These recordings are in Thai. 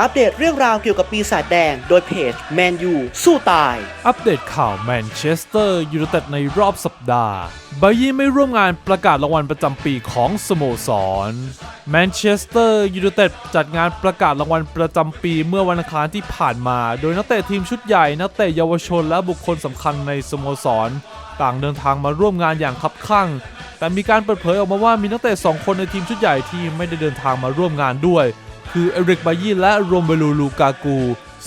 อัปเดตเรื่องราวเกี่ยวกับปีศาจแดง โดยเพจแมนยูสู้ตาย อัปเดตข่าวแมนเชสเตอร์ยูไนเต็ดในรอบสัปดาห์บายี่ไม่ร่วมงานประกาศรางวัลประจำปีของสโมสรแมนเชสเตอร์ยูไนเต็ดจัดงานประกาศรางวัลประจำปีเมื่อวันอังคารที่ผ่านมา โดยนักเตะทีมชุดใหญ่ นักเตะเยาวชนและบุคคลสำคัญในสโมสร ต่างเดินทางมาร่วมงานอย่างคับคั่ง แต่มีการเปิดเผยออกมาว่ามีนักเตะสองคนในทีมชุดใหญ่ที่ไม่ได้เดินทางมาร่วมงานด้วย คือเอริกบายี่และโรมเบลูลูกากู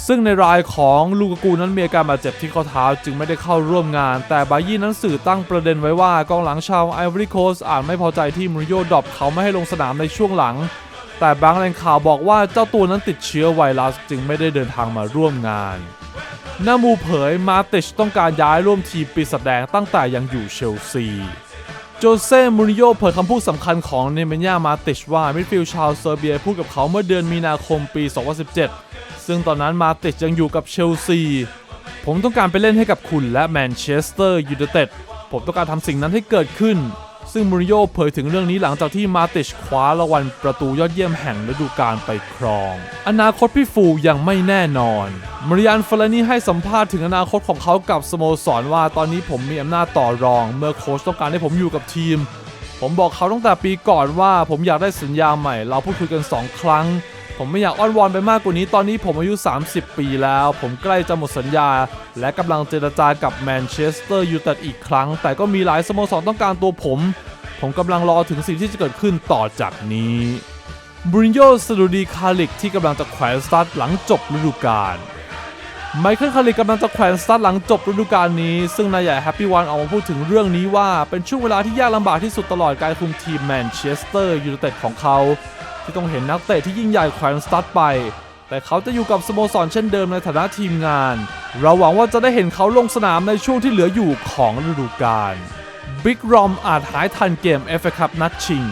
ซึ่งในรายของลูกากูนั้นมีอาการบาดเจ็บที่ข้อเท้าจึงไม่ได้เข้าร่วมงาน แต่บายี่นั้นสื่อตั้งประเด็นไว้ว่ากองหลังชาวไอวอรี่โคสอาจไม่พอใจที่มูริโญ่ดรอปเขาไม่ให้ลงสนามในช่วงหลัง แต่บางแหล่งข่าวบอกว่าเจ้าตัวนั้นติดเชื้อไวรัสจึงไม่ได้เดินทางมาร่วมงานนามูเผยมาติชต้องการย้ายร่วมทีมปีศาจแดงตั้งแต่ยังอยู่เชลซี โจเซ่มูริโญ่เผยคำพูดสำคัญของเนเมญ่ามาติชว่ามิดฟิลด์ชาวเซอร์เบียพูดกับเขาเมื่อเดือนมีนาคมปี 2017 ซึ่งตอนนั้นมาติชยังอยู่กับเชลซี ผมต้องการไปเล่นให้กับคุณและแมนเชสเตอร์ยูไนเต็ดผมต้องการทำสิ่งนั้นให้เกิดขึ้น ซึ่งมูริโญ่เผยถึงเรื่องนี้หลังจากที่มาติชคว้ารางวัลประตูยอดเยี่ยมแห่งฤดูกาลไปครอง อนาคตพี่ฟูยังไม่แน่นอน มาริอันฟลานี่ให้สัมภาษณ์ถึงอนาคตของเขากับสโมสรว่าตอนนี้ผมมีอำนาจต่อรอง เมื่อโค้ชต้องการให้ผมอยู่กับทีม ผมบอกเขาตั้งแต่ปีก่อนว่าผมอยากได้สัญญาใหม่ เราพูดคุยกัน 2 ครั้ง ผมไม่อยากอ้อนวอนไปมากกว่านี้ตอนนี้ผมอายุ 30 ปีแล้ว ผมใกล้จะหมดสัญญา และกำลังเจรจากับแมนเชสเตอร์ยูไนเต็ดอีกครั้ง แต่ก็มีหลายสโมสรต้องการตัวผม ผมกำลังรอถึงสิ่งที่จะเกิดขึ้นต่อจากนี้บรินโยสดุดีคาลิกที่กำลังจะแขวนสตาร์ทหลังจบฤดูกาลไมเคิลคาริกกำลังจะแขวนสตาร์ทหลังจบฤดูกาลนี้ ซึ่งนายใหญ่แฮปปี้วันออกมาพูดถึงเรื่องนี้ว่าเป็นช่วงเวลาที่ยากลำบากที่สุดตลอดการคุมทีมแมนเชสเตอร์ยูไนเต็ดของเขา ที่ต้องเห็นนักเตะที่ยิ่งใหญ่แขวนสตาร์ทไป แต่เขาจะอยู่กับสโมสรเช่นเดิมในฐานะทีมงาน เราหวังว่าจะได้เห็นเขาลงสนามในช่วงที่เหลืออยู่ของฤดูกาลบิ๊กรอมอาจหายทันเกม FA คัพนัดชิง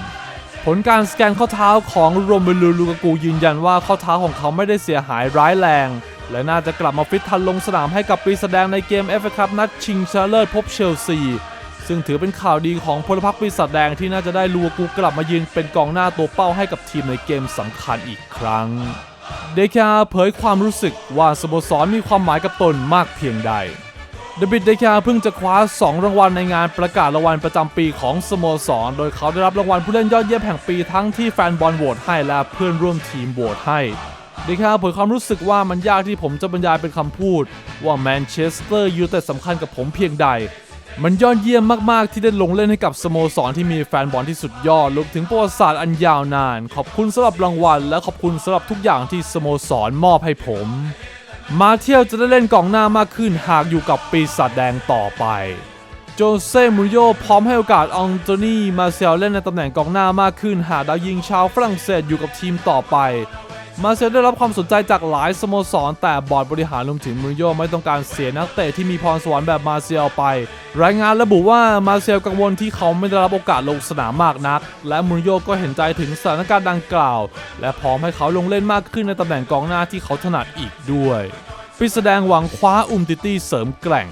ผลการสแกนข้อเท้าของโรเมลูลูกากูยืนยันว่าข้อเท้าของเขาไม่ได้เสียหายร้ายแรง และน่าจะกลับมาฟิตทันลงสนามให้กับปีแสดงในเกม FA คัพนัดชิงชนะเลิศพบเชลซี ซึ่งถือเป็นข่าวดีของพลพรรคปีศาจแดงที่น่าจะได้ลูกากูกลับมายืนเป็นกองหน้าตัวเป้าให้กับทีมในเกมสำคัญอีกครั้ง เดคาเผยความรู้สึกว่าสโมสรมีความหมายกับตนมากเพียงใดเดวิดเดคาเพิ่งจะคว้า 2 รางวัลในงานประกาศรางวัลประจำปีของสโมสร โดยเขาได้รับรางวัลผู้เล่นยอดเยี่ยมแห่งปีทั้งที่แฟนบอลโหวตให้และเพื่อนร่วมทีมโหวตให้เดคาเผยความรู้สึกว่ามันยากที่ผมจะบรรยายเป็นคำพูด ว่าแมนเชสเตอร์ยูไนเต็ดสำคัญกับผมเพียงใด มันยอดเยี่ยมมาก ๆ ที่ได้ลงเล่นให้กับสโมสรที่มีแฟนบอลที่สุดยอดรวมถึงประวัติศาสตร์อันยาวนาน ขอบคุณสำหรับรางวัล และขอบคุณสำหรับทุกอย่างที่สโมสรมอบให้ผม มาเที่ยวจะได้เล่นกองหน้ามากขึ้นหากอยู่กับปีศาจแดงต่อไป โจเซ่มูริโญ่พร้อมให้โอกาสอองโตนีมาเซลเล่นในตำแหน่งกองหน้ามากขึ้น หากดาวยิงชาวฝรั่งเศสอยู่กับทีมต่อไป มาเซลได้รับความสนใจจากหลายสโมสร แต่บอร์ดบริหารรวมถึงมูริโญ่ไม่ต้องการเสียนักเตะที่มีพรสวรรค์แบบมาเซลไป รายงานระบุว่ามาเซลกังวลที่เขาไม่ได้รับโอกาสลงสนามมากนัก และมูริโญ่ก็เห็นใจถึงสถานการณ์ดังกล่าว และพร้อมให้เขาลงเล่นมากขึ้นในตำแหน่งกองหน้าที่เขาถนัดอีกด้วยปีแสดงหวังคว้าอุมติตี้เสริมแกร่ง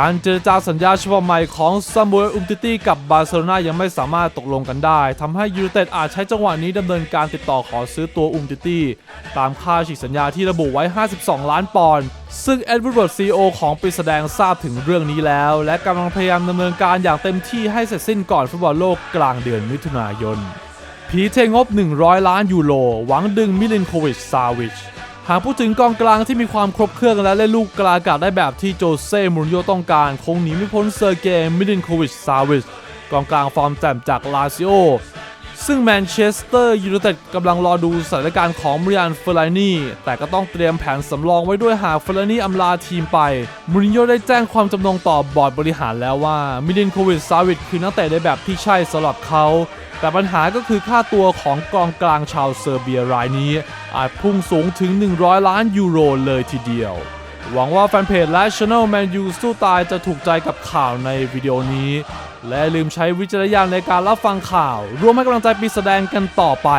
การเจรจาสัญญาฉบับใหม่ของซามูเอลอุมติตี้กับบาร์เซโลนายังไม่สามารถตกลงกันได้ทำให้ยูไนเต็ดอาจใช้จังหวะนี้ดำเนินการติดต่อขอซื้อตัวอุมติตี้ตามค่าฉีกสัญญาที่ระบุไว้ 52 ล้านปอนด์ซึ่งเอ็ดวูดซีโอของปีแสดงทราบถึงเรื่องนี้แล้ว และกำลังพยายามดำเนินการอย่างเต็มที่ให้เสร็จสิ้นก่อนฟุตบอลโลกกลางเดือนมิถุนายนผีเทงบ 100 ล้านยูโรหวังดึงมิลินโควิชซาวิช หากพูดถึงกองกลางที่มีความครบเครื่องและเล่นลูกกลางอากาศได้แบบที่โจเซ่มูรินโญ่ต้องการ คงหนีไม่พ้นเซอร์เกย์มิลินโควิชซาวิชกองกลางฟอร์มแจ่มจากลาซิโอ ซึ่งแมนเชสเตอร์ยูไนเต็ดกำลังรอดูสถานการณ์ของมริอันเฟลานี่แต่ก็ต้องเตรียมแผนสำรองไว้ด้วยหากเฟลานี่อำลาทีมไปมูรินโญ่ได้แจ้งความจำนงต่อบอร์ดบริหารแล้วว่ามิลินโควิชซาวิชคือนักเตะในแบบที่ใช่สำหรับเขา แต่ปัญหาก็คือค่าตัวของกองกลางชาวเซอร์เบียรายนี้ อาจพุ่งสูงถึง 100 ล้านยูโรเลยทีเดียว หวังว่าแฟนเพจและ Channel Man U สู้ตายจะถูกใจกับข่าวในวิดีโอนี้ และลืมใช้วิจารณญาณในการรับฟังข่าว รวมให้กำลังใจปีแสดงกันต่อไป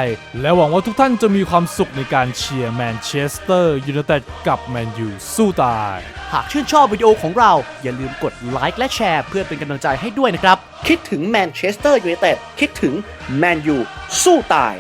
และหวังว่าทุกท่านจะมีความสุขในการเชียร์แมนเชสเตอร์ยูไนเต็ดกับแมนยูสู้ตาย หากชื่นชอบวิดีโอของเรา อย่าลืมกดไลค์และแชร์เพื่อเป็นกำลังใจให้ด้วยนะครับ คิดถึงแมนเชสเตอร์ยูไนเต็ดคิดถึงแมนยูสู้ตาย